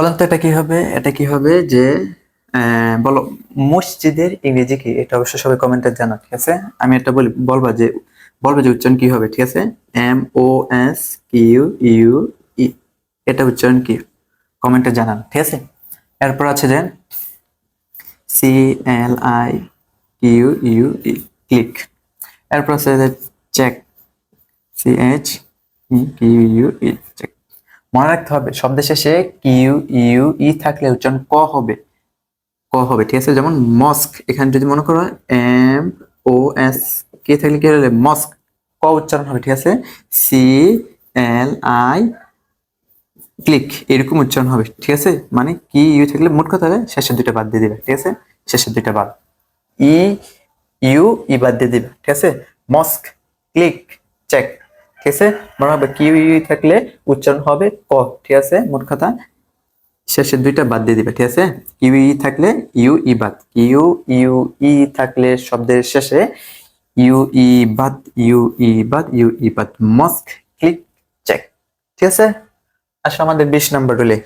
বলেন তো এটা কি হবে? এটা কি হবে যে বলো, মসজিদের ইংরেজি কি? এটা অবশ্যই সবাই কমেন্টে জানা, ঠিক আছে? আমি এটা বলি, বলবা যে, বলবে যে উচ্চারণ কি হবে, ঠিক আছে? M O S Q U E এটা উচ্চারণ কি? কমেন্টে জানান, ঠিক আছে? এরপর আছে যে C L I Q U E click এরপর আছে যে check C H E Q U E check মনে রাখতে হবে, শব্দের শেষে কিউ ইউ ই থাকলে উচ্চারণ ক হবে। ক হবে, ঠিক আছে? যেমন মস্ক এখানে যদি মনে করো এম ও এস কে থাকলে কি হলে মস্ক ক উচ্চারণ হবে, ঠিক আছে? সি এল আই ক্লিক এরকম উচ্চারণ হবে, ঠিক আছে? মানে কি ইউ থাকলে মোট কথা হবে, শেষের দুইটা বাদ দিয়ে দিবে, ঠিক আছে? শেষের দুইটা বাদ। ই ইউ ই বাদ দিয়ে দিবে, ঠিক আছে? মস্ক ক্লিক চেক ঠিক আছে? মনে হবে কি থাকলে উচ্চারণ হবে ক, ঠিক আছে? মোট কথা শেষের দুইটা বাদ দিয়ে দিবে, ঠিক আছে? ইউ ই থাকলে ইউ ই বাদ ইউ ইউ ই থাকলে শব্দের শেষে ইউ ই বাদ, ইউ ই বাদ, ইউ ই বাদ, মস্ক, ক্লিক চেক ঠিক আছে? আসলে আমাদের বিশ নাম্বার রুলে।